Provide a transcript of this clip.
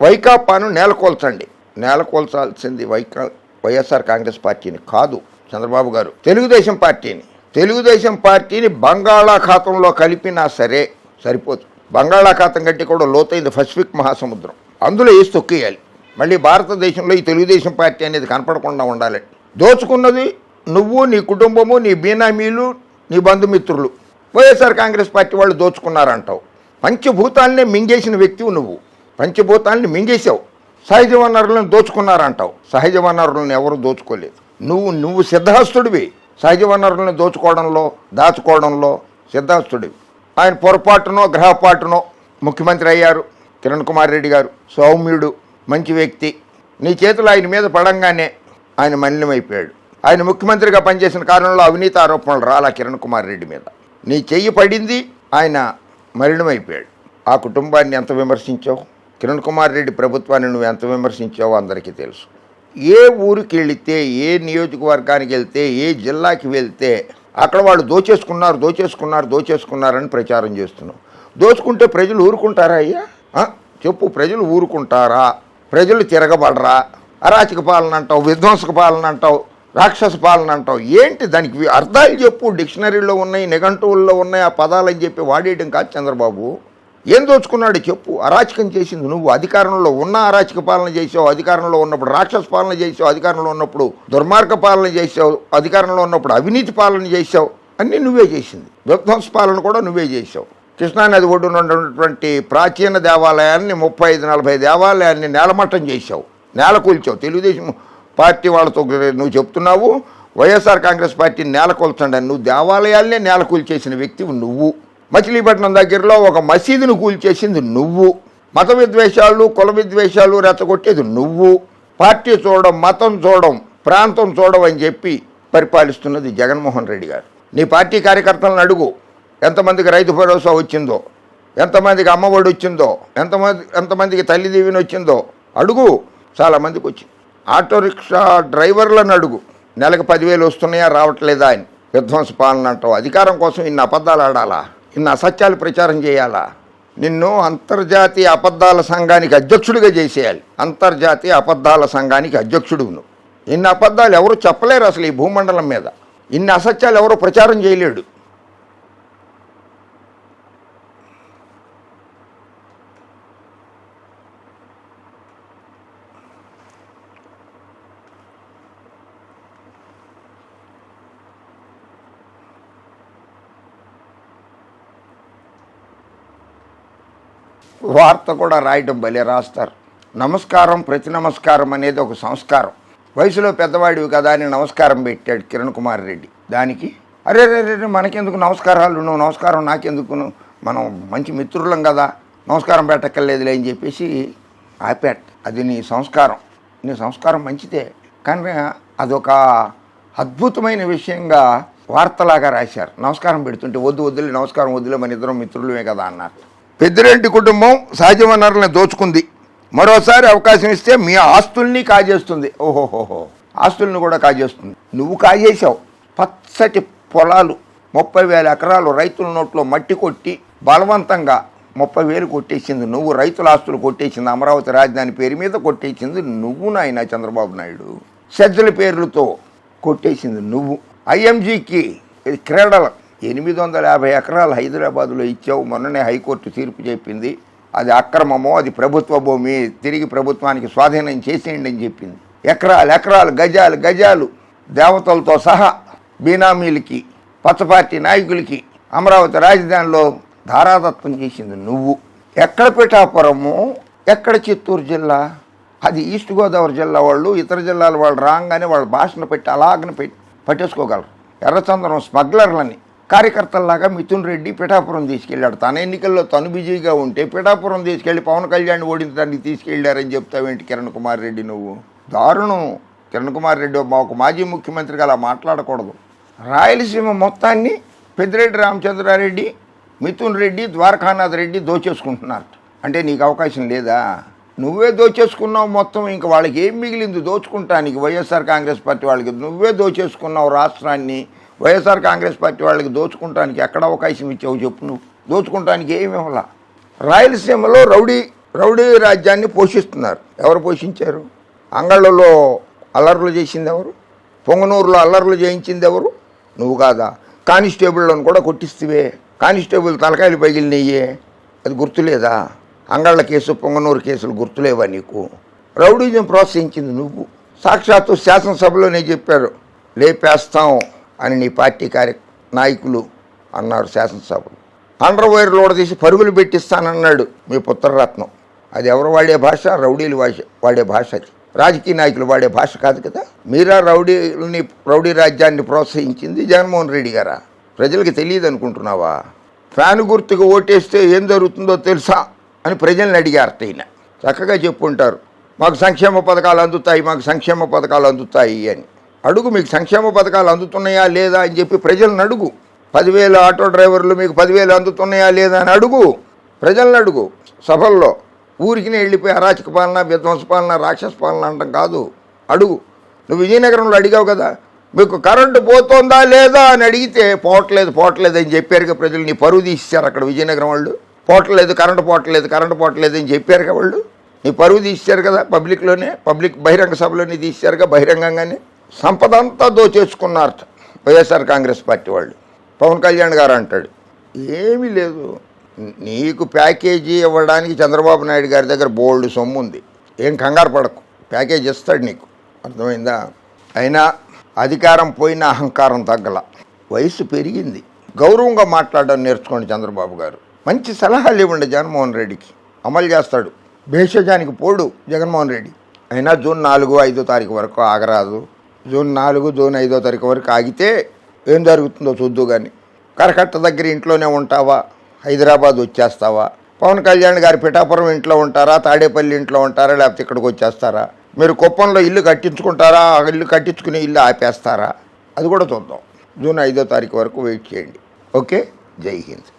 వైకాపాను నేలకొల్చండి. నేలకొల్చాల్సింది వైకా వైఎస్ఆర్ కాంగ్రెస్ పార్టీని కాదు చంద్రబాబు గారు. తెలుగుదేశం పార్టీని. తెలుగుదేశం పార్టీని బంగాళాఖాతంలో కలిపినా సరే సరిపోదు. బంగాళాఖాతం కంటే కూడా లోతైంది పసిఫిక్ మహాసముద్రం. అందులో వేసి తొక్కేయాలి. మళ్ళీ భారతదేశంలో ఈ తెలుగుదేశం పార్టీ అనేది కనపడకుండా ఉండాలి. దోచుకున్నది నువ్వు నీ కుటుంబము నీ బీనామీలు నీ బంధుమిత్రులు. వైఎస్ఆర్ కాంగ్రెస్ పార్టీ వాళ్ళు దోచుకున్నారంటావు. పంచభూతాలనే మింగేసిన వ్యక్తివు నువ్వు. పంచభూతాలని మింగేశావు. సహజ వనరులను దోచుకున్నారంటావు. సహజ వనరులను ఎవరు దోచుకోలేదు. నువ్వు నువ్వు సిద్ధహస్తుడివి. సహజ వనరులను దోచుకోవడంలో దాచుకోవడంలో సిద్ధహస్తుడివి. ఆయన పొరపాటునో గ్రహపాటునో ముఖ్యమంత్రి అయ్యారు. కిరణ్ కుమార్ రెడ్డి గారు సౌమ్యుడు మంచి వ్యక్తి. నీ చేతులు ఆయన మీద పడంగానే ఆయన మలినమైపోయాడు. ఆయన ముఖ్యమంత్రిగా పనిచేసిన కారణంలో అవినీతి ఆరోపణలు రాలా కిరణ్ కుమార్ రెడ్డి మీద. నీ చెయ్యి పడింది ఆయన మలినమైపోయాడు. ఆ కుటుంబాన్ని ఎంత విమర్శించావు? కిరణ్ కుమార్ రెడ్డి ప్రభుత్వాన్ని నువ్వు ఎంత విమర్శించావో అందరికీ తెలుసు. ఏ ఊరికి వెళితే ఏ నియోజకవర్గానికి వెళ్తే ఏ జిల్లాకి వెళ్తే అక్కడ వాళ్ళు దోచేసుకున్నారు దోచేసుకున్నారు దోచేసుకున్నారని ప్రచారం చేస్తున్నావు. దోచుకుంటే ప్రజలు ఊరుకుంటారా అయ్యా? చెప్పు ప్రజలు ఊరుకుంటారా? ప్రజలు తిరగబడరా? అరాచక పాలన అంటావు విధ్వంసక పాలన అంటావు రాక్షస పాలన అంటావు. ఏంటి దానికి అర్థాలు చెప్పు. డిక్షనరీలో ఉన్నాయి నిఘంటువుల్లో ఉన్నాయి ఆ పదాలు అని చెప్పి వాడేయడం కాదు చంద్రబాబు. ఏం దోచుకున్నాడు చెప్పు. అరాచకం చేసింది నువ్వు. అధికారంలో ఉన్న అరాచక పాలన చేసావు అధికారంలో ఉన్నప్పుడు రాక్షస పాలన చేసావు అధికారంలో ఉన్నప్పుడు దుర్మార్గ పాలన చేసావు అధికారంలో ఉన్నప్పుడు అవినీతి పాలన చేసావు. అన్నీ నువ్వే చేసింది. విధ్వంస పాలన కూడా నువ్వే చేసావు. కృష్ణానది ఒడ్డున ఉన్నటువంటి ప్రాచీన దేవాలయాన్ని ముప్పై ఐదు నలభై దేవాలయాన్ని నేలమట్టం చేసావు. నేల కూల్చావు. తెలుగుదేశం పార్టీ వాళ్ళతో నువ్వు చెప్తున్నావు వైఎస్ఆర్ కాంగ్రెస్ పార్టీని నేలకొల్చండి అని. నువ్వు దేవాలయాల్నే నేల కూల్చేసిన వ్యక్తివి నువ్వు. మచిలీపట్నం దగ్గరలో ఒక మసీదును కూల్చేసింది నువ్వు. మత విద్వేషాలు కుల విద్వేషాలు రెచ్చగొట్టేది నువ్వు. పార్టీ చూడడం మతం చూడడం ప్రాంతం చూడడం అని చెప్పి పరిపాలిస్తున్నది జగన్మోహన్ రెడ్డి గారు. నీ పార్టీ కార్యకర్తలను అడుగు. ఎంతమందికి రైతు భరోసా వచ్చిందో ఎంతమందికి అమ్మఒడి వచ్చిందో ఎంతమంది ఎంతమందికి తల్లి దీవెన వచ్చిందో అడుగు. చాలామందికి వచ్చింది. ఆటో రిక్షా డ్రైవర్లను అడుగు. నెలకు పదివేలు వస్తున్నాయా రావట్లేదా అని విధ్వంస పాలన అంటావు. అధికారం కోసం ఇన్ని అబద్ధాలు ఆడాలా? ఇన్ని అసత్యాలు ప్రచారం చేయాలా? నిన్ను అంతర్జాతీయ అబద్ధాల సంఘానికి అధ్యక్షుడిగా చేసేయాలి. అంతర్జాతీయ అబద్ధాల సంఘానికి అధ్యక్షుడు నువ్వు ఇన్ని అబద్ధాలు ఎవరు చెప్పలేరు అసలు ఈ భూమండలం మీద. ఇన్ని అసత్యాలు ఎవరు ప్రచారం చేయలేడు. వార్త కూడా రాయటం భలే రాస్తారు. నమస్కారం ప్రతి నమస్కారం అనేది ఒక సంస్కారం. వయసులో పెద్దవాడివి కదా అని నమస్కారం పెట్టాడు కిరణ్ కుమార్ రెడ్డి. దానికి అరే రే రే మనకెందుకు నమస్కారాలు? నువ్వు నమస్కారం నాకెందుకు నువ్వు? మనం మంచి మిత్రులం కదా నమస్కారం పెట్టక్కర్లేదులే అని చెప్పేసి ఆపాట్ అది నీ సంస్కారం. నీ సంస్కారం మంచిదే. కానీ అదొక అద్భుతమైన విషయంగా వార్తలాగా రాశారు. నమస్కారం పెడుతుంటే వద్దు వద్దులే నమస్కారం వద్దులే మన ఇద్దరం మిత్రులమే కదా అన్నారు. పెద్దిరెడ్డి కుటుంబం సహజ వనరులను దోచుకుంది. మరోసారి అవకాశం ఇస్తే మీ ఆస్తుల్ని కాజేస్తుంది. ఓహోహోహో. ఆస్తుల్ని కూడా కాజేస్తుంది. నువ్వు కాజేశావు. పచ్చటి పొలాలు ముప్పై వేల ఎకరాలు రైతుల నోట్లో మట్టి కొట్టి బలవంతంగా ముప్పై వేలు కొట్టేసింది నువ్వు. రైతుల ఆస్తులు కొట్టేసింది అమరావతి రాజధాని పేరు మీద కొట్టేసింది నువ్వు నాయన చంద్రబాబు నాయుడు. సజ్జల పేర్లతో కొట్టేసింది నువ్వు. ఐఎంజీకి ఇది క్రీడల ఎనిమిది వందల యాభై ఎకరాలు హైదరాబాదులో ఇచ్చావు. మొన్ననే హైకోర్టు తీర్పు చెప్పింది. అది అక్రమమో అది ప్రభుత్వ భూమి తిరిగి ప్రభుత్వానికి స్వాధీనం చేసేయండి అని చెప్పింది. ఎకరాలు ఎకరాలు గజాలు గజాలు దేవతలతో సహా బీనామీలకి పచ్చపార్టీ నాయకులకి అమరావతి రాజధానిలో ధారాదత్తం చేసింది నువ్వు. ఎక్కడ పిఠాపురము? ఎక్కడ చిత్తూరు జిల్లా? అది ఈస్ట్ గోదావరి జిల్లా వాళ్ళు ఇతర జిల్లాల వాళ్ళు రాగానే వాళ్ళ భాషను పెట్టి అలాగని పెట్టి పట్టేసుకోగలరు. ఎర్రచందనం స్మగ్లర్లని కార్యకర్తల్లాగా మిథున్ రెడ్డి పిఠాపురం తీసుకెళ్ళాడు. తన ఎన్నికల్లో తను బిజీగా ఉంటే పిఠాపురం తీసుకెళ్ళి పవన్ కళ్యాణ్ ఓడించడానికి తీసుకెళ్ళారని చెప్తావేంటి కిరణ్ కుమార్ రెడ్డి నువ్వు? దారుణం. కిరణ్ కుమార్ రెడ్డి ఒక మాజీ ముఖ్యమంత్రిగా అలా మాట్లాడకూడదు. రాయలసీమ మొత్తాన్ని పెద్దిరెడ్డి రామచంద్రారెడ్డి మిథున్ రెడ్డి ద్వారకానాథ్ రెడ్డి దోచేసుకుంటున్నారు. అంటే నీకు అవకాశం లేదా? నువ్వే దోచేసుకున్నావు మొత్తం ఇంక వాళ్ళకి ఏం మిగిలింది? దోచుకుంటానికి వైఎస్ఆర్ కాంగ్రెస్ పార్టీ వాళ్ళకి నువ్వే దోచేసుకున్నావు రాష్ట్రాన్ని. వైఎస్ఆర్ కాంగ్రెస్ పార్టీ వాళ్ళకి దోచుకుంటానికి ఎక్కడ అవకాశం ఇచ్చావు చెప్పు నువ్వు. దోచుకుంటానికి ఏమి ఇవ్వాల? రాయలసీమలో రౌడీ రౌడీ రాజ్యాన్ని పోషిస్తున్నారు. ఎవరు పోషించారు? అంగళ్ళలో అల్లర్లు చేసింది ఎవరు? పొంగనూరులో అల్లర్లు చేయించింది ఎవరు? నువ్వు కాదా? కానిస్టేబుల్లను కూడా కొట్టిస్తువే. కానిస్టేబుల్ తలకాయలు పగిలినయ్యే. అది గుర్తులేదా? అంగళ్ళ కేసు పొంగనూరు కేసులు గుర్తులేవా నీకు? రౌడీజం ప్రోత్సహించింది నువ్వు. సాక్షాత్తు శాసనసభలోనే చెప్పారు. లేపేస్తాం. అని నీ పార్టీ కార్య నాయకులు అన్నారు శాసనసభలో. అండర్వైర్ లోడ తీసి పరుగులు పెట్టిస్తానన్నాడు మీ పుత్రరత్నం. అది ఎవరు వాడే భాష? రౌడీలు భాష వాడే భాష అది. రాజకీయ నాయకులు వాడే భాష కాదు కదా? మీరా రౌడీలని రౌడీ రాజ్యాన్ని ప్రోత్సహించింది జగన్మోహన్ రెడ్డి గారా? ప్రజలకి తెలియదు అనుకుంటున్నావా? ఫ్యాన్ గుర్తుకు ఓటేస్తే ఏం జరుగుతుందో తెలుసా? అని ప్రజల్ని అడిగారు ఈయన చక్కగా చెప్పుంటారు. మాకు సంక్షేమ పథకాలు అందుతాయి మాకు సంక్షేమ పథకాలు అందుతాయి అని. అడుగు మీకు సంక్షేమ పథకాలు అందుతున్నాయా లేదా అని చెప్పి ప్రజలను అడుగు. పదివేల ఆటో డ్రైవర్లు మీకు పదివేలు అందుతున్నాయా లేదా అని అడుగు. ప్రజలను అడుగు. సభల్లో ఊరికి వెళ్ళిపోయి అరాచక పాలన విధ్వంస పాలన రాక్షస పాలన అంటాం కాదు. అడుగు. నువ్వు విజయనగరంలో అడిగావు కదా మీకు కరెంటు పోతుందా లేదా అని అడిగితే పోవట్లేదు పోవట్లేదు అని చెప్పారుగా ప్రజలు. నీ పరువు తీసేశారు అక్కడ విజయనగరం వాళ్ళు. పోవట్లేదు కరెంటు పోవట్లేదు కరెంటు పోవట్లేదు అని చెప్పారుగా వాళ్ళు. నీ పరువు తీశారు కదా పబ్లిక్లోనే పబ్లిక్ బహిరంగ సభలోనే తీసేశారుగా బహిరంగంగానే. సంపద అంతా దోచేసుకున్నారట వైఎస్ఆర్ కాంగ్రెస్ పార్టీ వాళ్ళు. పవన్ కళ్యాణ్ గారు అంటాడు ఏమీ లేదు. నీకు ప్యాకేజీ ఇవ్వడానికి చంద్రబాబు నాయుడు గారి దగ్గర బోల్డ్ సొమ్ము ఉంది. ఏం కంగారు పడకు. ప్యాకేజ్ ఇస్తాడు నీకు. అర్థమైందా? అయినా అధికారం పోయిన అహంకారం తగ్గల. వయసు పెరిగింది. గౌరవంగా మాట్లాడడం నేర్చుకోండి చంద్రబాబు గారు. మంచి సలహాలు ఇవ్వండి జగన్మోహన్ రెడ్డికి. అమలు చేస్తాడు. భేషజానికి పోడు జగన్మోహన్ రెడ్డి. అయినా జూన్ నాలుగు ఐదో తారీఖు వరకు ఆగరాదు. జూన్ నాలుగు జూన్ ఐదో తారీఖు వరకు ఆగితే ఏం జరుగుతుందో చూద్దు కానీ కరకట్ట దగ్గర ఇంట్లోనే ఉంటావా? హైదరాబాద్ వచ్చేస్తావా? పవన్ కళ్యాణ్ గారి పిఠాపురం ఇంట్లో ఉంటారా? తాడేపల్లి ఇంట్లో ఉంటారా? లేకపోతే ఇక్కడికి వచ్చేస్తారా? మీరు కుప్పంలో ఇల్లు కట్టించుకుంటారా? ఆ ఇల్లు కట్టించుకుని ఇల్లు ఆపేస్తారా? అది కూడా చూద్దాం. జూన్ ఐదో తారీఖు వరకు వెయిట్ చేయండి. ఓకే? జై హింద్.